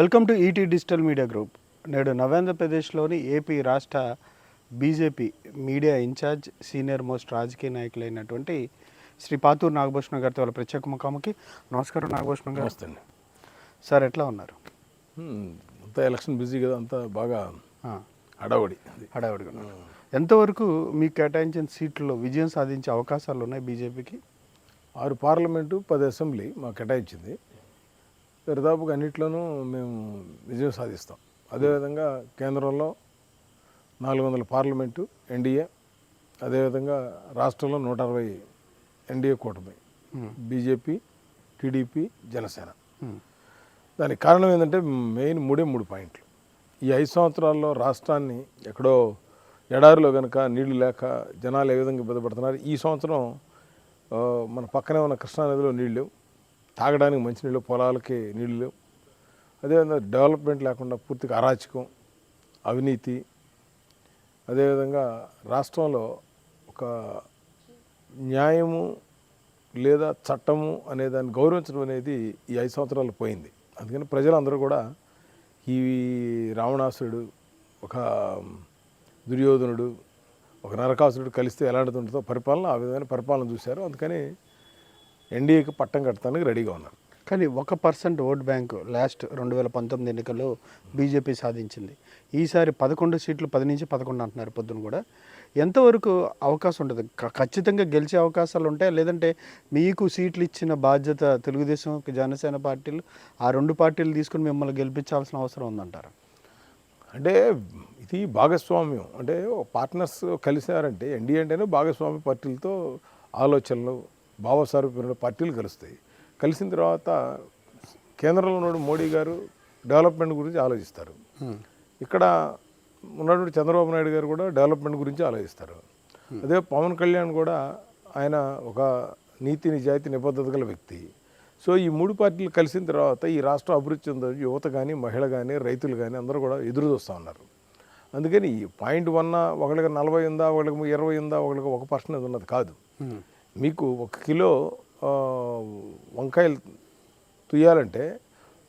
Welcome to ET digital media group నేడు నవేంద్రప్రదేశ్లోని AP రాష్ట్ర BJP media in charge senior most రాజకీయ నాయకులైనటువంటి శ్రీ పాతూరు నాగభూషణ గారితో వాళ్ళ ప్రత్యేక ముఖాముఖి. నమస్కారం నాగభూషణ గారు. సార్ ఎట్లా ఉన్నారు? అంతా ఎలక్షన్ బిజీ కదా అంతా బాగా హడావడి. హడావుడిగా ఎంతవరకు మీకు కేటాయించిన సీట్లలో విజయం సాధించే అవకాశాలు ఉన్నాయి బీజేపీకి? ఆరు పార్లమెంటు పది అసెంబ్లీ మాకు కేటాయించింది. దరిదాపుగా అన్నిట్లోనూ మేము విజయం సాధిస్తాం. అదేవిధంగా కేంద్రంలో నాలుగు వందల పార్లమెంటు ఎన్డీఏ అదేవిధంగా రాష్ట్రంలో నూట అరవై ఎన్డీఏ కూటమి బీజేపీ టీడీపీ జనసేన. హ్మ్. దానికి కారణం ఏంటంటే మెయిన్ మూడే మూడు పాయింట్లు. ఈ ఐదు సంవత్సరాల్లో రాష్ట్రాన్ని ఎక్కడో ఎడారిలో కనుక నీళ్ళు లేక జనాలు ఏ విధంగా ఇబ్బంది పడుతున్నారు? ఈ సంవత్సరం మన పక్కనే ఉన్న కృష్ణానదిలో నీళ్ళు లేవు. తాగడానికి మంచినీళ్ళు పొలాలకి నీళ్ళు. లేవు అదేవిధంగా డెవలప్మెంట్ లేకుండా పూర్తిగా అరాచకం అవినీతి. అదేవిధంగా రాష్ట్రంలో ఒక న్యాయము లేదా చట్టము అనే దాన్ని గౌరవించడం అనేది ఈ ఐదు సంవత్సరాలు పోయింది. అందుకని ప్రజలందరూ కూడా ఈ రావణాసురుడు ఒక దుర్యోధనుడు ఒక నరకాసురుడు కలిస్తే ఎలాంటిది ఉంటుందో పరిపాలన ఆ విధమైన పరిపాలన చూశారు. అందుకని ఎన్డీఏకి పట్టం కట్టడానికి రెడీగా ఉన్నారు కానీ ఒక పర్సెంట్ ఓట్ బ్యాంకు లాస్ట్ రెండు వేల పంతొమ్మిది ఎన్నికల్లో బీజేపీ సాధించింది. ఈసారి పదకొండు సీట్లు పది నుంచి పదకొండు అంటున్నారు పొద్దున కూడా. ఎంతవరకు అవకాశం ఉంటుంది? ఖచ్చితంగా గెలిచే అవకాశాలు ఉంటాయి? లేదంటే మీకు సీట్లు ఇచ్చిన బాధ్యత తెలుగుదేశం జనసేన పార్టీలు ఆ రెండు పార్టీలు తీసుకుని మిమ్మల్ని గెలిపించాల్సిన అవసరం ఉందంటారు? అంటే ఇది భాగస్వామ్యం. అంటే పార్ట్నర్స్ కలిశారంటే ఎన్డీఏ అంటేనే భాగస్వామ్య పార్టీలతో ఆలోచనలు భావస్వరూపమైన పార్టీలు కలుస్తాయి. కలిసిన తర్వాత కేంద్రంలో ఉన్న మోడీ గారు డెవలప్మెంట్ గురించి ఆలోచిస్తారు. ఇక్కడ ఉన్నటువంటి చంద్రబాబు నాయుడు గారు కూడా డెవలప్మెంట్ గురించి ఆలోచిస్తారు. అదే పవన్ కళ్యాణ్ కూడా ఆయన ఒక నీతి నిజాయితీ నిబద్ధత గల వ్యక్తి. సో ఈ మూడు పార్టీలు కలిసిన తర్వాత ఈ రాష్ట్రం అభివృద్ధి చెంద యువత కానీ మహిళ కానీ రైతులు కానీ అందరూ కూడా ఎదురు చూస్తూ ఉన్నారు. అందుకని ఈ పాయింట్ వన్ ఒకళ్ళకి నలభై ఉందా ఒకళ్ళకి ఇరవై ఉందా ఒకళ్ళకి ఒక పర్సెంట్ ఉన్నది కాదు. మీకు ఒక కిలో వంకాయలు తుయ్యాలంటే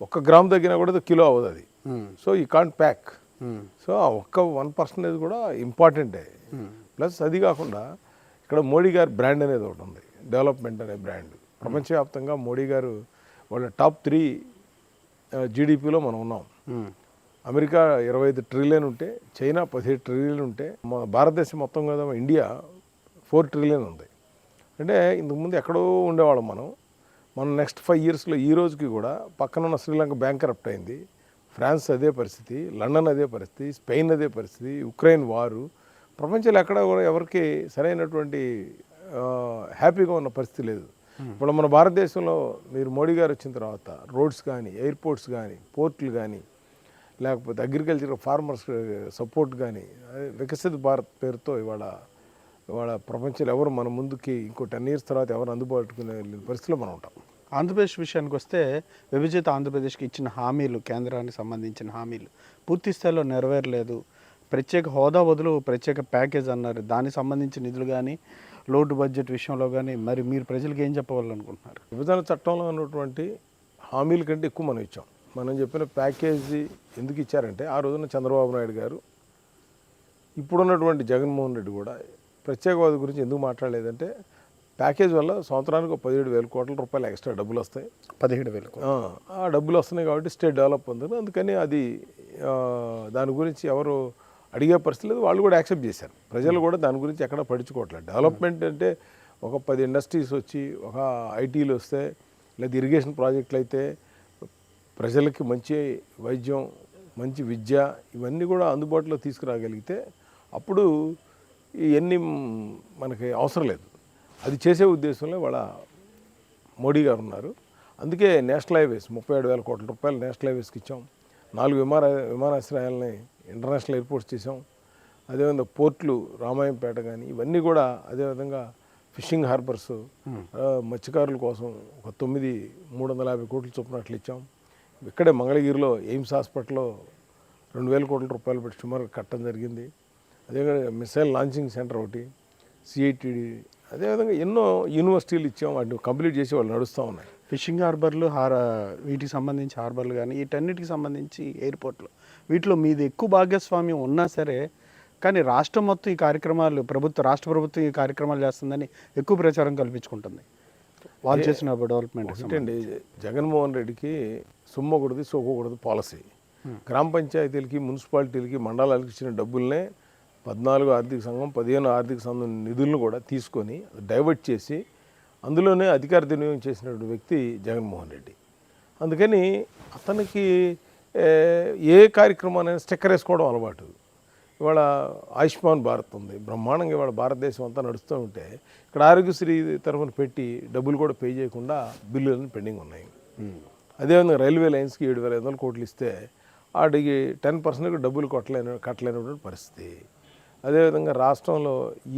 ఒక గ్రామ్ తగ్గినా కూడా కిలో అవ్వదు అది. సో ఈ కాంట్ ప్యాక్ సో ఆ ఒక్క వన్ పర్సెంటేజ్ కూడా ఇంపార్టెంటే. ప్లస్ అది కాకుండా ఇక్కడ మోడీ గారి బ్రాండ్ అనేది ఒకటి ఉంది. డెవలప్మెంట్ అనే బ్రాండ్. ప్రపంచవ్యాప్తంగా మోడీ గారు వాళ్ళ టాప్ త్రీ జీడిపిలో మనం ఉన్నాం. అమెరికా ఇరవై ఐదు ట్రిలియన్ ఉంటే చైనా పదిహేడు ట్రిలియన్ ఉంటే మన భారతదేశం మొత్తం కదా ఇండియా ఫోర్ ట్రిలియన్ ఉంది. అంటే ఇంతకుముందు ఎక్కడో ఉండేవాళ్ళం మనం. మనం నెక్స్ట్ ఫైవ్ ఇయర్స్లో ఈ రోజుకి కూడా పక్కన ఉన్న శ్రీలంక బ్యాంక్ కరప్ట్ అయింది. ఫ్రాన్స్ అదే పరిస్థితి లండన్ అదే పరిస్థితి స్పెయిన్ అదే పరిస్థితి ఉక్రెయిన్ వారు ప్రపంచంలో ఎక్కడ కూడా ఎవరికి సరైనటువంటి హ్యాపీగా ఉన్న పరిస్థితి లేదు. ఇప్పుడు మన భారతదేశంలో మీరు మోడీ గారు వచ్చిన తర్వాత రోడ్స్ కానీ ఎయిర్పోర్ట్స్ కానీ పోర్టులు కానీ లేకపోతే అగ్రికల్చర్ ఫార్మర్స్ సపోర్ట్ కానీ అదే వికసిత భారత్ పేరుతో ఇవాళ ఇవాళ ప్రపంచంలో ఎవరు మన ముందుకి ఇంకో టెన్ ఇయర్స్ తర్వాత ఎవరు అందుబాటుకునే పరిస్థితిలో మనం ఉంటాం. ఆంధ్రప్రదేశ్ విషయానికి వస్తే విభజిత ఆంధ్రప్రదేశ్కి ఇచ్చిన హామీలు కేంద్రానికి సంబంధించిన హామీలు పూర్తి స్థాయిలో నెరవేరలేదు. ప్రత్యేక హోదా బదులు ప్రత్యేక ప్యాకేజ్ అన్నారు. దానికి సంబంధించిన నిధులు కానీ లోటు బడ్జెట్ విషయంలో కానీ మరి మీరు ప్రజలకు ఏం చెప్పవాలనుకుంటున్నారు? విభజన చట్టంలో ఉన్నటువంటి హామీల కంటే ఎక్కువ మనం ఇచ్చాం. మనం చెప్పిన ప్యాకేజీ ఎందుకు ఇచ్చారంటే ఆ రోజున చంద్రబాబు నాయుడు గారు ఇప్పుడున్నటువంటి జగన్మోహన్ రెడ్డి కూడా ప్రత్యేకవాది గురించి ఎందుకు మాట్లాడలేదంటే ప్యాకేజ్ వల్ల సంవత్సరానికి ఒక పదిహేడు వేల కోట్ల రూపాయలు ఎక్స్ట్రా డబ్బులు వస్తాయి. పదిహేడు వేలకు ఆ, డబ్బులు వస్తున్నాయి కాబట్టి స్టేట్ డెవలప్ అవుతుంది అందుకని అది దాని గురించి ఎవరు అడిగే పరిస్థితి లేదు. వాళ్ళు కూడా యాక్సెప్ట్ చేశారు. ప్రజలు కూడా దాని గురించి ఎక్కడ పడుచుకోవట్లేదు డెవలప్మెంట్ అంటే ఒక పది ఇండస్ట్రీస్ వచ్చి ఒక ఐటీలు వస్తే లేదా ఇరిగేషన్ ప్రాజెక్టులు అయితే ప్రజలకి మంచి వైద్యం మంచి విద్య ఇవన్నీ కూడా అందుబాటులో తీసుకురాగలిగితే అప్పుడు ఇవన్నీ మనకి అవసరం లేదు. అది చేసే ఉద్దేశంలో వాళ్ళ మోడీ గారు ఉన్నారు. అందుకే నేషనల్ హైవేస్ ముప్పై ఏడు వేల కోట్ల రూపాయలు నేషనల్ హైవేస్కి ఇచ్చాం. నాలుగు విమాన విమానాశ్రయాలని ఇంటర్నేషనల్ ఎయిర్పోర్ట్స్ చేసాం అదేవిధంగా పోర్ట్లు రామాయంపేట కానీ ఇవన్నీ కూడా అదేవిధంగా ఫిషింగ్ హార్బర్స్ మత్స్యకారుల కోసం ఒక తొమ్మిది మూడు వందల యాభై కోట్ల చొప్పున అట్లా ఇచ్చాం. ఇక్కడే మంగళగిరిలో ఎయిమ్స్ హాస్పిటల్లో రెండు వేల కోట్ల రూపాయలు పెట్టి సుమారు కట్టడం జరిగింది. అదేవిధంగా మిసైల్ లాంచింగ్ సెంటర్ ఒకటి సిఐటిడి అదేవిధంగా ఎన్నో యూనివర్సిటీలు ఇచ్చాం వాటిని కంప్లీట్ చేసి వాళ్ళు నడుస్తూ ఉన్నాయి. ఫిషింగ్ హార్బర్లు హార వీటికి సంబంధించి హార్బర్లు కానీ వీటన్నిటికి సంబంధించి ఎయిర్పోర్ట్లు. వీటిలో మీది ఎక్కువ భాగస్వామ్యం ఉన్నా సరే కానీ రాష్ట్రం మొత్తం ఈ కార్యక్రమాలు ప్రభుత్వ రాష్ట్ర ప్రభుత్వం ఈ కార్యక్రమాలు చేస్తుందని ఎక్కువ ప్రచారం కల్పించుకుంటుంది. వాళ్ళు చేసిన డెవలప్మెంట్ ఒకటండి జగన్మోహన్ రెడ్డికి సొమ్మకూడదు సోకూడదు పాలసీ. గ్రామ పంచాయతీలకి మున్సిపాలిటీలకి మండలాలకు ఇచ్చిన డబ్బుల్నే పద్నాలుగు ఆర్థిక సంఘం పదిహేను ఆర్థిక సంఘం నిధులను కూడా తీసుకొని డైవర్ట్ చేసి అందులోనే అధికార దుర్వినియోగం చేసినటువంటి వ్యక్తి జగన్మోహన్ రెడ్డి. అందుకని అతనికి ఏ, కార్యక్రమాన్ని స్టిక్కర్ వేసుకోవడం అలవాటు. ఇవాళ ఆయుష్మాన్ భారత్ ఉంది. బ్రహ్మాండంగా ఇవాళ భారతదేశం అంతా నడుస్తూ ఉంటే ఇక్కడ ఆరోగ్యశ్రీ తరఫున పెట్టి డబ్బులు కూడా పే చేయకుండా బిల్లులను పెండింగ్ ఉన్నాయి. అదేవిధంగా రైల్వే లైన్స్కి ఏడు వేల ఐదు వందల కోట్లు ఇస్తే వాటికి టెన్ పర్సెంట్ డబ్బులు కొట్టలేని కట్టలేనటువంటి పరిస్థితి. అదేవిధంగా రాష్ట్రంలో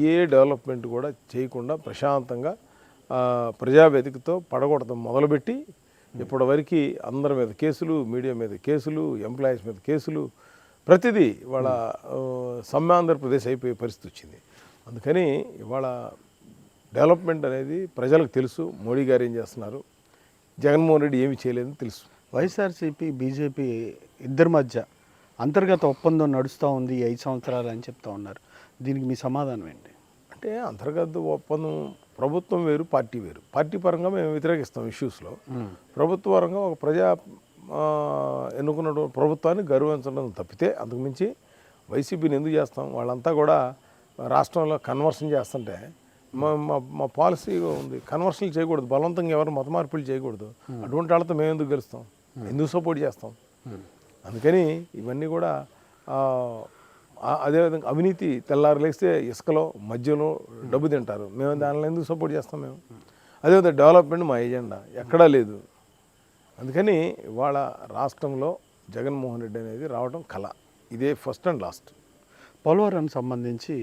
ఏ డెవలప్మెంట్ కూడా చేయకుండా ప్రశాంతంగా ప్రజావేదికతో పడగొడతం మొదలుపెట్టి ఇప్పటివరకు అందరి మీద కేసులు మీడియా మీద కేసులు ఎంప్లాయీస్ మీద కేసులు ప్రతిదీ ఇవాళ సమ్మాంధ్రప్రదేశ్ సమ్మె ఆంధ్రప్రదేశ్ అయిపోయే పరిస్థితి వచ్చింది. అందుకని ఇవాళ డెవలప్మెంట్ అనేది ప్రజలకు తెలుసు. మోడీ గారు ఏం చేస్తున్నారు? జగన్మోహన్ రెడ్డి ఏమి చేయలేదని తెలుసు. వైఎస్ఆర్సీపీ బీజేపీ ఇద్దరి మధ్య అంతర్గత ఒప్పందం నడుస్తూ ఉంది ఐదు సంవత్సరాలు అని చెప్తా ఉన్నారు. దీనికి మీ సమాధానం ఏంటి? అంటే అంతర్గత ఒప్పందం ప్రభుత్వం వేరు పార్టీ వేరు. పార్టీ పరంగా మేము వ్యతిరేకిస్తాం ఇష్యూస్లో. ప్రభుత్వ పరంగా ఒక ప్రజా ఎన్నుకున్న ప్రభుత్వాన్ని గౌరవించడం తప్పితే అంతకుమించి వైసీపీని ఎందుకు చేస్తాం? వాళ్ళంతా కూడా రాష్ట్రంలో కన్వర్షన్ చేస్తుంటే మా మా మా పాలసీ ఉంది. కన్వర్షన్లు చేయకూడదు. బలవంతంగా ఎవరు మత మార్పులు చేయకూడదు అటువంటి వాళ్ళతో మేము ఎందుకు గెలుస్తాం? ఎందుకు సపోర్ట్ చేస్తాం? అందుకని ఇవన్నీ కూడా అదేవిధంగా అవినీతి తెల్లారు లేస్తే ఇసుకలో మధ్యలో డబ్బు తింటారు. మేము దానిలో ఎందుకు సపోర్ట్ చేస్తాం మేము? అదేవిధంగా డెవలప్మెంట్ మా ఎజెండా ఎక్కడా లేదు. అందుకని ఇవాళ రాష్ట్రంలో జగన్మోహన్ రెడ్డి అనేది రావడం కళ ఇదే ఫస్ట్ అండ్ లాస్ట్ పోలవరానికి సంబంధించి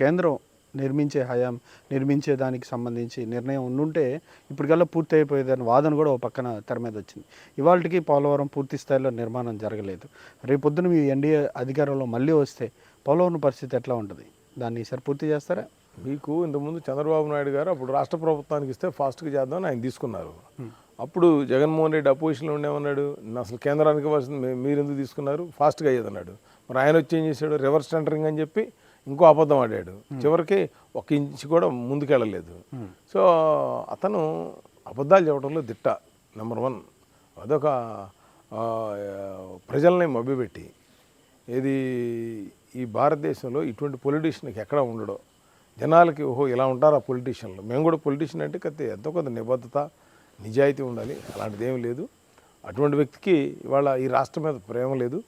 కేంద్రం నిర్మించే హయాం నిర్మించే దానికి సంబంధించి నిర్ణయం ఉండుంటే ఇప్పటికల్లా పూర్తి అయిపోయేదని వాదన కూడా ఒక పక్కన తెర మీద వచ్చింది. ఇవాళకి పోలవరం పూర్తి స్థాయిలో నిర్మాణం జరగలేదు. రేపొద్దున మీ ఎన్డీఏ అధికారంలో మళ్ళీ వస్తే పోలవరం పరిస్థితి ఎట్లా ఉంటుంది? దాన్ని ఈసారి పూర్తి చేస్తారా? మీకు ఇంతకుముందు చంద్రబాబు నాయుడు గారు అప్పుడు రాష్ట్ర ప్రభుత్వానికి ఇస్తే ఫాస్ట్గా చేద్దామని ఆయన తీసుకున్నారు. అప్పుడు జగన్మోహన్ రెడ్డి అపోజిషన్లో ఉండేమన్నాడు? "నా అసలు కేంద్రానికి ఇవ్వాల్సింది మీ- మీరు ఎందుకు తీసుకున్నారు? ఫాస్ట్గా అయ్యేదన్నాడు. మరి ఆయన వచ్చి ఏం చేశాడు? రివర్స్ టెండరింగ్ అని చెప్పి ఇంకో అబద్ధం ఆడాడు. చివరికి ఒక ఇంచు కూడా ముందుకెళ్ళలేదు. సో అతను అబద్ధాలు చెప్పడంలో దిట్ట నెంబర్ వన్ అదొక ప్రజల్ని మభ్యపెట్టి ఏది ఈ భారతదేశంలో ఇటువంటి పొలిటీషియన్కి ఎక్కడ ఉండడో జనాలకి ఓహో ఇలా ఉంటారు ఆ పొలిటీషియన్లు మేము కూడా పొలిటీషియన్ అంటే కత్తి ఎంతో కొంత నిబద్ధత నిజాయితీ ఉండాలి అలాంటిది ఏమీ లేదు. అటువంటి వ్యక్తికి ఇవాళ ఈ రాష్ట్రం మీద ప్రేమ లేదు.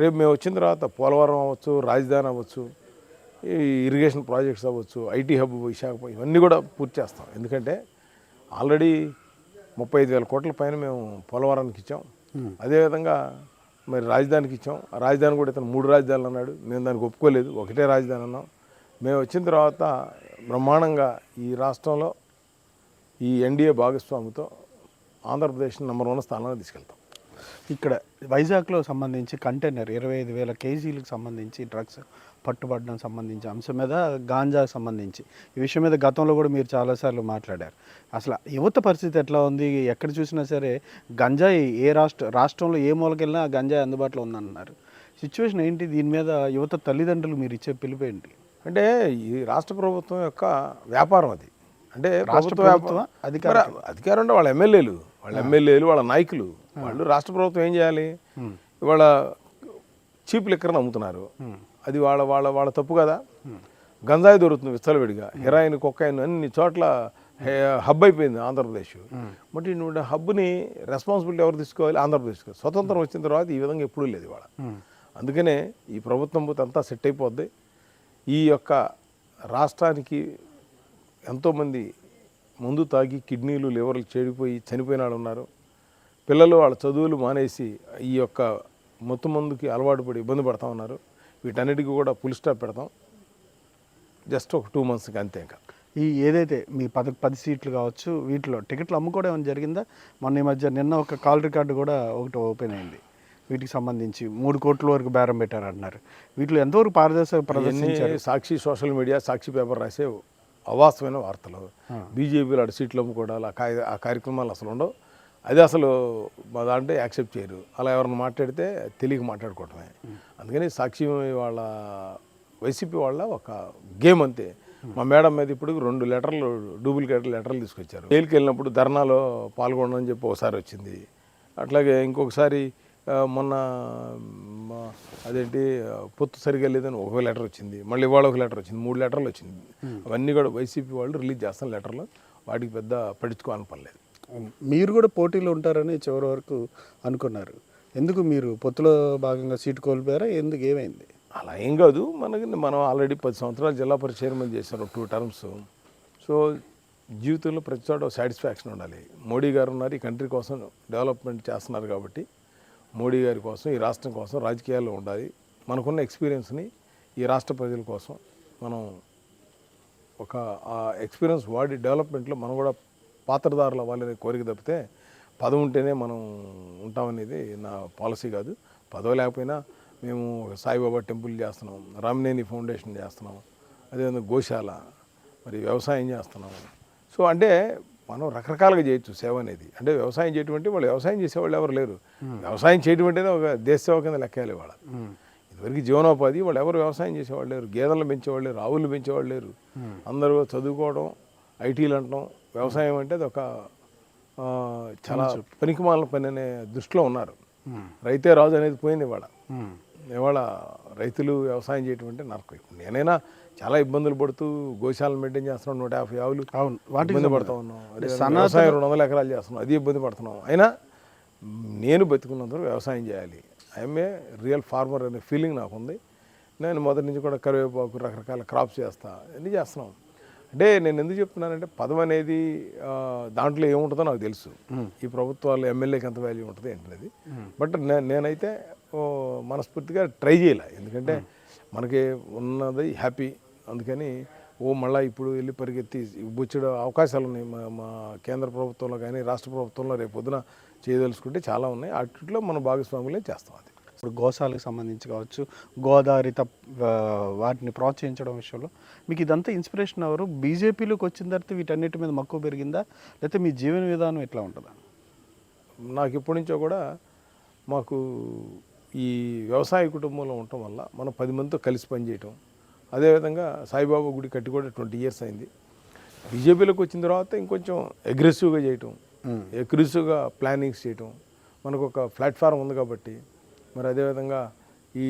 రేపు మేము వచ్చిన తర్వాత పోలవరం అవ్వచ్చు రాజధాని అవ్వచ్చు ఇరిగేషన్ ప్రాజెక్ట్స్ అవ్వచ్చు ఐటీ హబ్ విశాఖపట్నం ఇవన్నీ కూడా పూర్తి చేస్తాం. ఎందుకంటే ఆల్రెడీ ముప్పై ఐదు వేల కోట్ల పైన మేము పోలవరానికి ఇచ్చాం. అదేవిధంగా మరి రాజధానికి ఇచ్చాం. రాజధాని కూడా ఇతను మూడు రాజధానులు అన్నాడు. మేము దానికి ఒప్పుకోలేదు. ఒకటే రాజధాని అన్నాం. మేము వచ్చిన తర్వాత బ్రహ్మాండంగా ఈ రాష్ట్రంలో ఈ ఎన్డీఏ భాగస్వామితో ఆంధ్రప్రదేశ్ నెంబర్ వన్ స్థానాన్ని తీసుకెళ్తాం. ఇక్కడ వైజాగ్లో సంబంధించి కంటైనర్ ఇరవై ఐదు వేల కేజీలకు సంబంధించి డ్రగ్స్ పట్టుబడడం సంబంధించి అంశం మీద గాంజాకు సంబంధించి. ఈ విషయం మీద గతంలో కూడా మీరు చాలాసార్లు మాట్లాడారు. అసలు యువత పరిస్థితి ఎట్లా ఉంది? ఎక్కడ చూసినా సరే గంజాయి ఏ రాష్ట్ర రాష్ట్రంలో ఏ మూలకెళ్ళినా గంజాయి అందుబాటులో ఉందన్నారు. సిచ్యువేషన్ ఏంటి? దీని మీద యువత తల్లిదండ్రులు మీరు ఇచ్చే పిలుపు ఏంటి? అంటే ఈ రాష్ట్ర ప్రభుత్వం యొక్క వ్యాపారం అది. అంటే రాష్ట్ర ప్రభుత్వ అధికారం? అధికారం అంటే వాళ్ళ ఎమ్మెల్యేలు వాళ్ళ ఎమ్మెల్యేలు వాళ్ళ నాయకులు వాళ్ళు రాష్ట్ర ప్రభుత్వం ఏం చేయాలి? ఇవాళ చీప్ లిక్కర్ని అమ్ముతున్నారు అది వాళ్ళ వాళ్ళ వాళ్ళ తప్పు కదా. గంజాయి దొరుకుతుంది విచ్చలవిడిగా. హెరాయిన్ కొక్కాయిన్ అన్ని చోట్ల హబ్ అయిపోయింది ఆంధ్రప్రదేశ్. మరి నువ్వు హబ్ని రెస్పాన్సిబిలిటీ ఎవరు తీసుకోవాలి? ఆంధ్రప్రదేశ్ స్వతంత్రం వచ్చిన తర్వాత ఈ విధంగా ఎప్పుడూ లేదు ఇవాళ. అందుకనే ఈ ప్రభుత్వం పోతే అంతా సెట్ అయిపోద్ది. ఈ యొక్క రాష్ట్రానికి ఎంతోమంది మందు తాగి కిడ్నీలు లివర్లు చెడిపోయి చనిపోయిన వాళ్ళు ఉన్నారు. పిల్లలు వాళ్ళ చదువులు మానేసి ఈ యొక్క మొత్తం మందుకి అలవాటు పడి ఇబ్బంది పడతా ఉన్నారు. వీటన్నిటికీ కూడా ఫుల్ స్టాప్ పెడతాం. జస్ట్ ఒక టూ మంత్స్కి అంతే ఇంకా. ఈ ఏదైతే మీ పద పది సీట్లు కావచ్చు వీటిలో టికెట్లు అమ్ముకోవడం ఏమైనా జరిగిందా? మొన్న ఈ మధ్య నిన్న ఒక కాల్ రికార్డు కూడా ఒకటి ఓపెన్ అయింది. వీటికి సంబంధించి మూడు కోట్ల వరకు బేరం పెట్టారు అంటున్నారు వీటిలో ఎంతవరకు పారదర్శక ప్రదర్శించారు? Sakshi social media Sakshi paper రాసే అవాస్తవమైన వార్తలు. బీజేపీలో అటు సీట్లు అమ్ముకోవడాలు ఆ కార్యక్రమాలు అసలు ఉండవు. అది అసలు మా దాంట్లో యాక్సెప్ట్ చేయరు. అలా ఎవరైనా మాట్లాడితే తెలియక మాట్లాడుకోవటమే. అందుకని సాక్షి వాళ్ళ వైసీపీ వాళ్ళ ఒక గేమ్ అంతే. మా మేడం మీద ఇప్పుడు రెండు లెటర్లు డూప్లికేట్ లెటర్లు తీసుకొచ్చారు. జైలుకి వెళ్ళినప్పుడు ధర్నాలో పాల్గొనని చెప్పి ఒకసారి వచ్చింది. అట్లాగే ఇంకొకసారి మొన్న అదేంటి పొత్తు సరిగా లేదని ఒక లెటర్ వచ్చింది. మళ్ళీ ఇవాళ ఒక లెటర్ వచ్చింది. మూడు లెటర్లు వచ్చింది. అవన్నీ కూడా వైసీపీ వాళ్ళు రిలీజ్ చేస్తాను లెటర్లు వాటికి పెద్ద పట్టించుకోవాలని పర్లేదు మీరు కూడా పోటీలో ఉంటారని చివరి వరకు అనుకున్నారు. ఎందుకు మీరు పొత్తులో భాగంగా సీటు కోల్పోయారా? ఎందుకు ఏమైంది? అలా ఏం కాదు. మనకి మనం ఆల్రెడీ పది సంవత్సరాలు జిల్లా పరిషత్ చైర్మన్ చేశారు టూ టర్మ్స్. సో జీవితంలో ప్రతి చోట సాటిస్ఫాక్షన్ ఉండాలి. మోడీ గారు ఉన్నారు ఈ కంట్రీ కోసం డెవలప్మెంట్ చేస్తున్నారు కాబట్టి మోడీ గారి కోసం ఈ రాష్ట్రం కోసం రాజకీయాల్లో ఉండాలి. మనకున్న ఎక్స్పీరియన్స్ని ఈ రాష్ట్ర ప్రజల కోసం మనం ఒక ఆ ఎక్స్పీరియన్స్ వాడి డెవలప్మెంట్లో మనం కూడా పాత్రదారులు అవ్వాలనే కోరిక తప్పితే పదవి ఉంటేనే మనం ఉంటామనేది నా పాలసీ కాదు. పదవి లేకపోయినా మేము సాయిబాబా టెంపుల్ చేస్తున్నాం రామినేని ఫౌండేషన్ చేస్తున్నాం అదేవిధంగా గోశాల మరి వ్యవసాయం చేస్తున్నాం. సో అంటే మనం రకరకాలుగా చేయొచ్చు సేవ అనేది. అంటే వ్యవసాయం చేయటం అంటే వాళ్ళు వ్యవసాయం చేసేవాళ్ళు ఎవరు లేరు. వ్యవసాయం చేయటం అంటేనే ఒక దేశ సేవ కింద లెక్కేయాలి వాళ్ళ ఇదివరకు జీవనోపాధి వాళ్ళు ఎవరు వ్యవసాయం చేసేవాళ్ళు లేరు. గేదెలను పెంచేవాళ్ళు లేరు ఆవులు పెంచేవాళ్ళు లేరు. అందరూ చదువుకోవడం ఐటీలు అంటాం వ్యవసాయం అంటే అది ఒక ఆ, చాలా పనికిమాలిన పని అనే దృష్టిలో ఉన్నారు. రైతే రాజు అనేది పోయింది ఇవాళ. ఇవాళ రైతులు వ్యవసాయం చేయటం అంటే నరకం ఇప్పుడు నేనైనా చాలా ఇబ్బందులు పడుతూ గోశాలను మెయింటైన్ చేస్తున్నాం నూట యాభై ఆవులు అవును. ఇబ్బంది పడుతూ ఉన్నాం. వ్యవసాయం రెండు వందల ఎకరాలు చేస్తున్నాం అది ఇబ్బంది పడుతున్నాం. అయినా నేను బతుకున్నంత వరకు వ్యవసాయం చేయాలి. ఐఎమ్ ఏ రియల్ ఫార్మర్ అనే ఫీలింగ్ నాకు ఉంది. నేను మొదటి నుంచి కూడా కరివేపాకు రకరకాల క్రాప్స్ చేస్తా అన్నీ చేస్తున్నాం. అంటే నేను ఎందుకు చెప్తున్నానంటే పదవి అనేది దాంట్లో ఏముంటుందో నాకు తెలుసు. ఈ ప్రభుత్వాలు ఎమ్మెల్యేకి ఎంత వాల్యూ ఉంటుంది ఏంటనేది బట్ నే- నేనైతే ఓ, మనస్ఫూర్తిగా ట్రై చేయలే. ఎందుకంటే మనకి ఉన్నది హ్యాపీ. అందుకని ఓ మళ్ళీ ఇప్పుడు వెళ్ళి పరిగెత్తి బుచ్చడు అవకాశాలు ఉన్నాయి మా మా కేంద్ర ప్రభుత్వంలో కానీ రాష్ట్ర ప్రభుత్వంలో రేపు పొద్దున చేయదలుచుకుంటే చాలా ఉన్నాయి. అట్లా మన భాగస్వాములే చేస్తాం అది. ఇప్పుడు గోశాలకు సంబంధించి కావచ్చు గోదావరిత వాటిని ప్రోత్సహించడం విషయంలో మీకు ఇదంతా ఇన్స్పిరేషన్ ఎవరు? బీజేపీలోకి వచ్చిన తర్వాత వీటన్నిటి మీద మక్కువ పెరిగిందా? లేకపోతే మీ జీవన విధానం ఎట్లా ఉంటుందా? నాకు ఎప్పటి నుంచో కూడా మాకు ఈ వ్యవసాయ కుటుంబంలో ఉండటం వల్ల మనం పది మందితో కలిసి పనిచేయటం అదేవిధంగా సాయిబాబా గుడి కట్టి కూడా ట్వంటీ ఇయర్స్ అయింది. బీజేపీలోకి వచ్చిన తర్వాత ఇంకొంచెం అగ్రెసివ్గా చేయటం అగ్రెసివ్గా ప్లానింగ్స్ చేయటం మనకు ఒక ప్లాట్ఫామ్ ఉంది కాబట్టి మరి అదేవిధంగా ఈ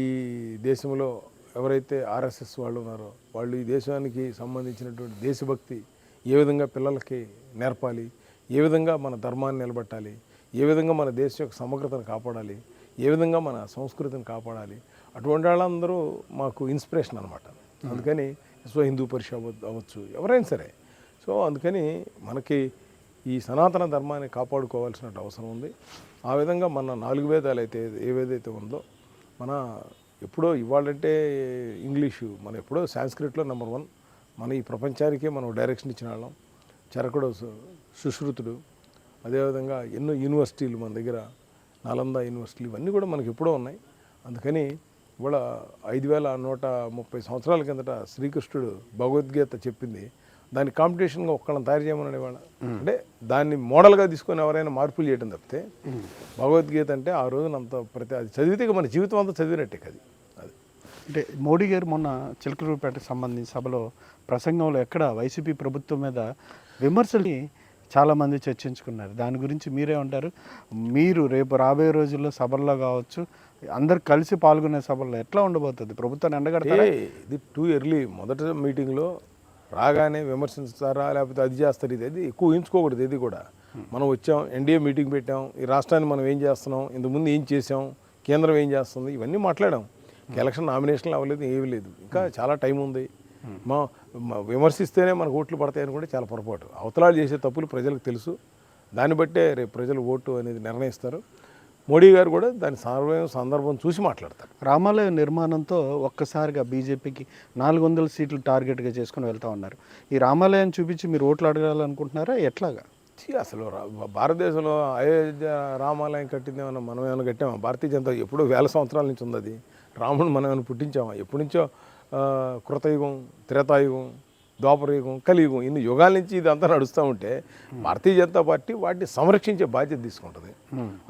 దేశంలో ఎవరైతే ఆర్ఎస్ఎస్ వాళ్ళు ఉన్నారో వాళ్ళు ఈ దేశానికి సంబంధించినటువంటి దేశభక్తి ఏ విధంగా పిల్లలకి నేర్పాలి ఏ విధంగా మన ధర్మాన్ని నిలబెట్టాలి ఏ విధంగా మన దేశం యొక్క సమగ్రతను కాపాడాలి ఏ విధంగా మన సంస్కృతిని కాపాడాలి అటువంటి వాళ్ళందరూ మాకు ఇన్స్పిరేషన్ అనమాట అందుకని విశ్వ హిందూ పరిషత్ అవ్వచ్చు ఎవరైనా సరే. సో అందుకని మనకి ఈ సనాతన ధర్మాన్ని కాపాడుకోవాల్సిన అవసరం ఉంది. ఆ విధంగా మన నాలుగు వేదాలు అయితే ఏవేదైతే ఉందో మన ఎప్పుడో ఇవాళంటే ఇంగ్లీషు మన ఎప్పుడో సాంస్క్రిట్లో నెంబర్ వన్ మన ఈ ప్రపంచానికే మనం డైరెక్షన్ ఇచ్చిన వాళ్ళం. చరకుడు సుశ్రుతుడు అదేవిధంగా ఎన్నో యూనివర్సిటీలు మన దగ్గర నాలంద యూనివర్సిటీలు ఇవన్నీ కూడా మనకి ఎప్పుడో ఉన్నాయి. అందుకని ఇవాళ ఐదు వేల నూట ముప్పై సంవత్సరాల కిందట శ్రీకృష్ణుడు భగవద్గీత చెప్పింది దాన్ని కాంపిటీషన్గా ఒక్కళ్ళని తయారు చేయమన్నాడు ఇవాళ అంటే దాన్ని మోడల్గా తీసుకొని ఎవరైనా మార్పులు చేయడం తప్పితే భగవద్గీత అంటే ఆ రోజున అంత ప్రతి అది చదివితే మన జీవితం అంతా చదివినట్టే అది. అది. అంటే మోడీ గారు మొన్న చిలకలూరుపేటకు సంబంధించి సభలో ప్రసంగంలో ఎక్కడ వైసీపీ ప్రభుత్వం మీద విమర్శల్ని చాలామంది చర్చించుకున్నారు. దాని గురించి మీరే ఉంటారు. మీరు రేపు రాబోయే రోజుల్లో సభల్లో కావచ్చు అందరు కలిసి పాల్గొనే సభల్లో ఎట్లా ఉండబోతుంది? ప్రభుత్వాన్ని ఎండగడతారా? ఇది టూ ఎర్లీ మొదటి మీటింగ్లో రాగానే విమర్శిస్తారా లేకపోతే అది చేస్తారు? ఇది అది ఎక్కువ ఊహించుకోకూడదు ఇది కూడా. మనం వచ్చాం ఎన్డీఏ మీటింగ్ పెట్టాం ఈ రాష్ట్రాన్ని మనం ఏం చేస్తున్నాం ఇంతకుముందు ఏం చేసాం కేంద్రం ఏం చేస్తుంది ఇవన్నీ మాట్లాడాం. ఎలక్షన్ నామినేషన్లు అవ్వలేదు ఏమీ లేదు. ఇంకా చాలా టైం ఉంది. మా మా విమర్శిస్తేనే మనకు ఓట్లు పడతాయని కూడా చాలా పొరపాటు. అవతలాలు చేసే తప్పులు ప్రజలకు తెలుసు. దాన్ని బట్టే రేపు ప్రజలు ఓటు అనేది నిర్ణయిస్తారు. మోడీ గారు కూడా దాని సమయం సందర్భం చూసి మాట్లాడతారు. రామాలయ నిర్మాణంతో ఒక్కసారిగా బీజేపీకి నాలుగు వందల సీట్లు టార్గెట్గా చేసుకుని వెళ్తా ఉన్నారు. ఈ రామాలయాన్ని చూపించి మీరు ఓట్లు అడగాలనుకుంటున్నారా? ఎట్లాగా? అసలు భారతదేశంలో అయోధ్య రామాలయం కట్టింది ఏమన్నా మనం ఏమైనా కట్టామా? భారతీయ జనతా ఎప్పుడో వేల సంవత్సరాల నుంచి ఉంది అది. రాముడు మనం ఏమైనా పుట్టించామా? ఎప్పటి నుంచో కృతయుగం త్రేతాయుగం ద్వాపరయుగం కలియుగం ఇన్ని యుగాల నుంచి ఇదంతా నడుస్తూ ఉంటే భారతీయ జనతా పార్టీ వాటిని సంరక్షించే బాధ్యత తీసుకుంటుంది.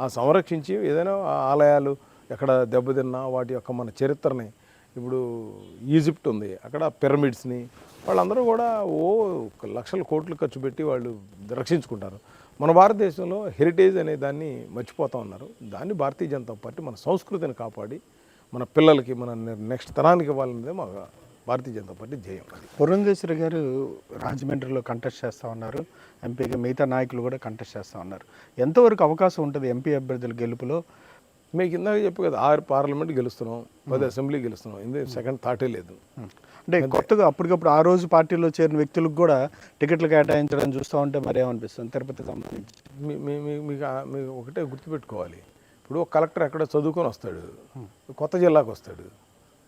ఆ సంరక్షించి ఏదైనా ఆలయాలు ఎక్కడ దెబ్బతిన్నా వాటి యొక్క మన చరిత్రని ఇప్పుడు ఈజిప్ట్ ఉంది అక్కడ పిరమిడ్స్ని వాళ్ళందరూ కూడా ఓ లక్షల కోట్లు ఖర్చు పెట్టి వాళ్ళు రక్షించుకుంటారు. మన భారతదేశంలో హెరిటేజ్ అనే దాన్ని మర్చిపోతా ఉన్నారు. దాన్ని భారతీయ జనతా పార్టీ మన సంస్కృతిని కాపాడి మన పిల్లలకి మన నెక్స్ట్ తరానికి ఇవ్వాలనేది మా భారతీయ జనతా పార్టీ అది. పురంధేశ్వరి గారు రాజమండ్రిలో కంటెస్ట్ చేస్తూ ఉన్నారు. ఎంపీగా మిగతా నాయకులు కూడా కంటెస్ట్ చేస్తూ ఉన్నారు. ఎంతవరకు అవకాశం ఉంటుంది ఎంపీ అభ్యర్థుల గెలుపులో? మీకు ఇందాక చెప్పు కదా ఆరు పార్లమెంట్ గెలుస్తున్నాం పది అసెంబ్లీ గెలుస్తున్నాం. ఇది సెకండ్ థాటే లేదు. అంటే కొత్తగా అప్పటికప్పుడు ఆ రోజు పార్టీలో చేరిన వ్యక్తులకు కూడా టికెట్లు కేటాయించడం చూస్తూ ఉంటే మరేమనిపిస్తుంది తిరుపతికి సంబంధించి. మీకు మీకు ఒకటే గుర్తుపెట్టుకోవాలి. ఇప్పుడు ఒక కలెక్టర్ ఎక్కడ చదువుకొని వస్తాడు? కొత్త జిల్లాకు వస్తాడు.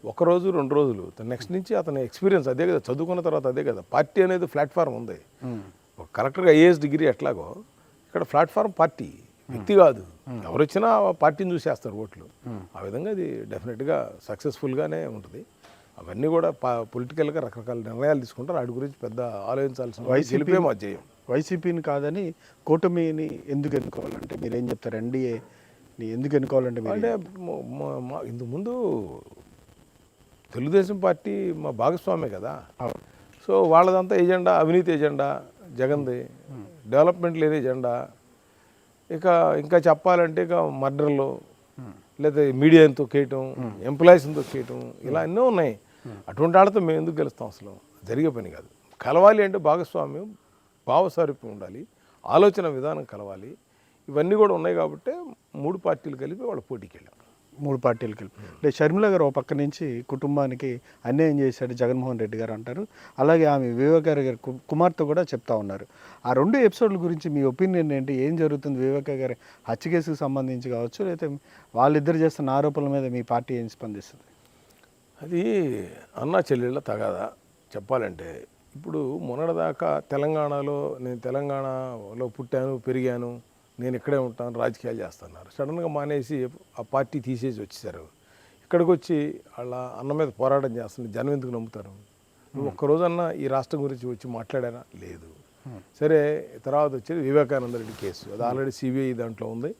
ఒక రోజు రెండు రోజులు. నెక్స్ట్ నుంచి అతని ఎక్స్పీరియన్స్ అదే కదా చదువుకున్న తర్వాత అదే కదా. పార్టీ అనేది ప్లాట్ఫామ్ ఉంది. ఒక కలెక్టర్గా ఐఏఎస్ డిగ్రీ ఎట్లాగో ఇక్కడ ప్లాట్ఫామ్ పార్టీ వ్యక్తి కాదు. ఎవరు వచ్చినా పార్టీని చూసేస్తారు ఓట్లు. ఆ విధంగా అది డెఫినెట్గా సక్సెస్ఫుల్గానే ఉంటుంది. అవన్నీ కూడా పొలిటికల్గా రకరకాల నిర్ణయాలు తీసుకుంటారు. వాటి గురించి పెద్ద ఆలోచించాల్సిన వైసీపీ మా జయం వైసీపీని కాదని కూటమిని ఎందుకు ఎన్నుకోవాలంటే మీరు ఏం చెప్తారు ఎన్డీఏని ఎందుకు ఎన్నుకోవాలంటే అంటే ఇంతకుముందు తెలుగుదేశం పార్టీ మా భాగస్వామే కదా. సో వాళ్ళదంతా ఎజెండా అవినీతి ఎజెండా జగన్ది డెవలప్మెంట్ లేని ఎజెండా. ఇక ఇంకా చెప్పాలంటే ఇక మర్డర్లు లేదా మీడియాని తొక్కేయటం ఎంప్లాయీస్ని తొక్కేయటం ఇలా ఎన్నో ఉన్నాయి. అటువంటి వాళ్ళతో మేము ఎందుకు గెలుస్తాం అసలు? జరిగే పని కాదు. కలవాలి అంటే భాగస్వామ్యం భావసారూప్యం ఉండాలి. ఆలోచన విధానం కలవాలి. ఇవన్నీ కూడా ఉన్నాయి కాబట్టి మూడు పార్టీలు కలిపి వాళ్ళ పోటీకి వెళ్ళాం మూడు పార్టీలు కలిపి అంటే షర్మిల గారు ఒక పక్క నుంచి కుటుంబానికి అన్యాయం చేశాడు జగన్మోహన్ రెడ్డి గారు అంటారు. అలాగే ఆమె వివేకార్ గారి కు- కుమార్తె కూడా చెప్తా ఉన్నారు. ఆ రెండు ఎపిసోడ్ల గురించి మీ ఒపీనియన్ ఏంటి? ఏం జరుగుతుంది? వివేక గారి హత్య కేసుకు సంబంధించి కావచ్చు లేకపోతే వాళ్ళిద్దరు చేస్తున్న ఆరోపణల మీద మీ పార్టీ ఏం స్పందిస్తుంది? అది అన్నా చెల్లెళ్ళ తగాదా చెప్పాలంటే ఇప్పుడు మొన్నటిదాకా తెలంగాణలో నేను తెలంగాణలో పుట్టాను పెరిగాను నేను ఇక్కడే ఉంటాను రాజకీయాలు చేస్తున్నారు సడన్గా మానేసి ఆ పార్టీ తీసేసి వచ్చేసారు. ఇక్కడికి వచ్చి వాళ్ళ అన్న మీద పోరాటం చేస్తున్నారు జనం ఎందుకు నమ్ముతారు? నువ్వు ఒక్కరోజన్నా ఈ రాష్ట్రం గురించి వచ్చి మాట్లాడారా లేదు. సరే తర్వాత వచ్చేది వివేకానంద రెడ్డి కేసు. అది ఆల్రెడీ సిబిఐ దాంట్లో ఉంది.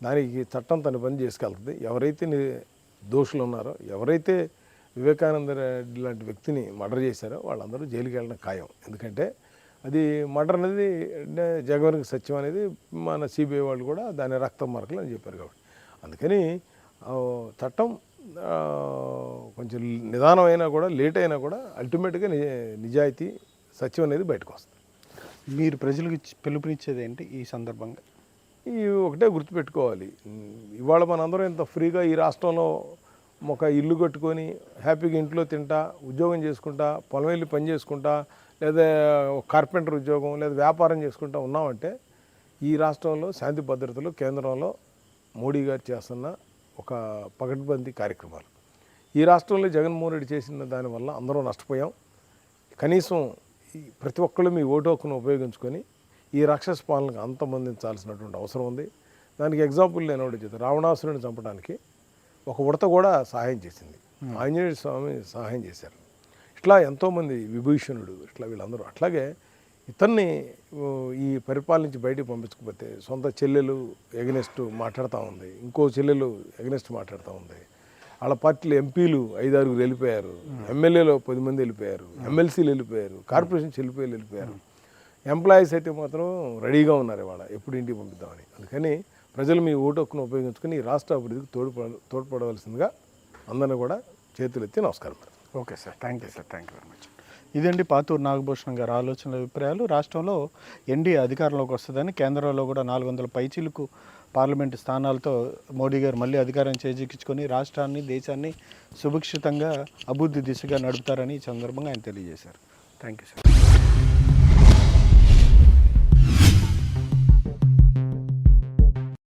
దానికి చట్టం తన పని చేసుకెళ్తుంది. ఎవరైతే దోషులు ఉన్నారో ఎవరైతే వివేకానంద రెడ్డి లాంటి వ్యక్తిని మర్డర్ చేశారో వాళ్ళందరూ జైలుకి వెళ్ళడం ఖాయం. ఎందుకంటే అది మర్డర్ అనేది అంటే జగన్కి సత్యం అనేది మన సిబిఐ వాళ్ళు కూడా దాని రక్తం మార్కులు అని చెప్పారు కాబట్టి. అందుకని చట్టం కొంచెం నిదానం అయినా కూడా లేట్ అయినా కూడా అల్టిమేట్గా నిజాయితీ సత్యం అనేది బయటకు వస్తుంది. మీరు ప్రజలకు పిలుపునిచ్చేది ఏంటి ఈ సందర్భంగా? ఈ ఒకటే గుర్తుపెట్టుకోవాలి. ఇవాళ మనందరం ఇంత ఫ్రీగా ఈ రాష్ట్రంలో ఒక ఇల్లు కట్టుకొని హ్యాపీగా ఇంట్లో తింటా ఉద్యోగం చేసుకుంటా పొలం వెళ్ళి పని చేసుకుంటా లేదా కార్పెంటర్ ఉద్యోగం లేదా వ్యాపారం చేసుకుంటా ఉన్నామంటే ఈ రాష్ట్రంలో శాంతి భద్రతలు కేంద్రంలో మోడీ గారు చేస్తున్న ఒక పకడ్బందీ కార్యక్రమాలు. ఈ రాష్ట్రంలో జగన్మోహన్ రెడ్డి చేసిన దానివల్ల అందరం నష్టపోయాం. కనీసం ప్రతి ఒక్కళ్ళు మీ ఓటు హక్కును ఉపయోగించుకొని ఈ రాక్షస పాలనకు అంతమందించాల్సినటువంటి అవసరం ఉంది. దానికి ఎగ్జాంపుల్ నేను ఒకటి చెప్తాను. రావణాసురుని చంపడానికి ఒక ఉడత కూడా సహాయం చేసింది. ఆంజనేయ స్వామి సహాయం చేశారు. ఇట్లా ఎంతోమంది విభీషణుడు ఇట్లా వీళ్ళందరూ. అట్లాగే ఇతన్ని ఈ పరిపాలన నుంచి బయటికి పంపించకపోతే సొంత చెల్లెలు ఎగనెస్ట్ మాట్లాడుతూ ఉంది. ఇంకో చెల్లెలు ఎగనెస్ట్ మాట్లాడుతూ ఉంది. వాళ్ళ పార్టీలో ఎంపీలు ఐదారుగురు వెళ్ళిపోయారు. ఎమ్మెల్యేలో పది మంది వెళ్ళిపోయారు. ఎమ్మెల్సీలు వెళ్ళిపోయారు. కార్పొరేషన్ వెళ్ళిపోయి వెళ్ళిపోయారు. ఎంప్లాయీస్ అయితే మాత్రం రెడీగా ఉన్నారు ఇవాళ. ఎప్పుడు ఇంటికి పంపిద్దామని. అందుకని ప్రజలు మీ ఓటు హక్కును ఉపయోగించుకొని ఈ రాష్ట్ర అభివృద్ధికి తోడ్పడ తోడ్పడవలసిందిగా అందరిని కూడా చేతులెత్తి నమస్కారం. Okay sir. Thank you sir. Thank you very much. ఇదండి పాతూరు నాగభూషణం గారి ఆలోచనల అభిప్రాయాలు. రాష్ట్రంలో ఎన్డీఏ అధికారంలోకి వస్తుందని కేంద్రంలో కూడా నాలుగు వందల పైచీలకు పార్లమెంటు స్థానాలతో మోడీ గారు మళ్ళీ అధికారం చేజిక్కించుకొని రాష్ట్రాన్ని దేశాన్ని సుభిక్షితంగా అభివృద్ధి దిశగా నడుపుతారని ఈ సందర్భంగా ఆయన తెలియజేశారు. Thank you sir.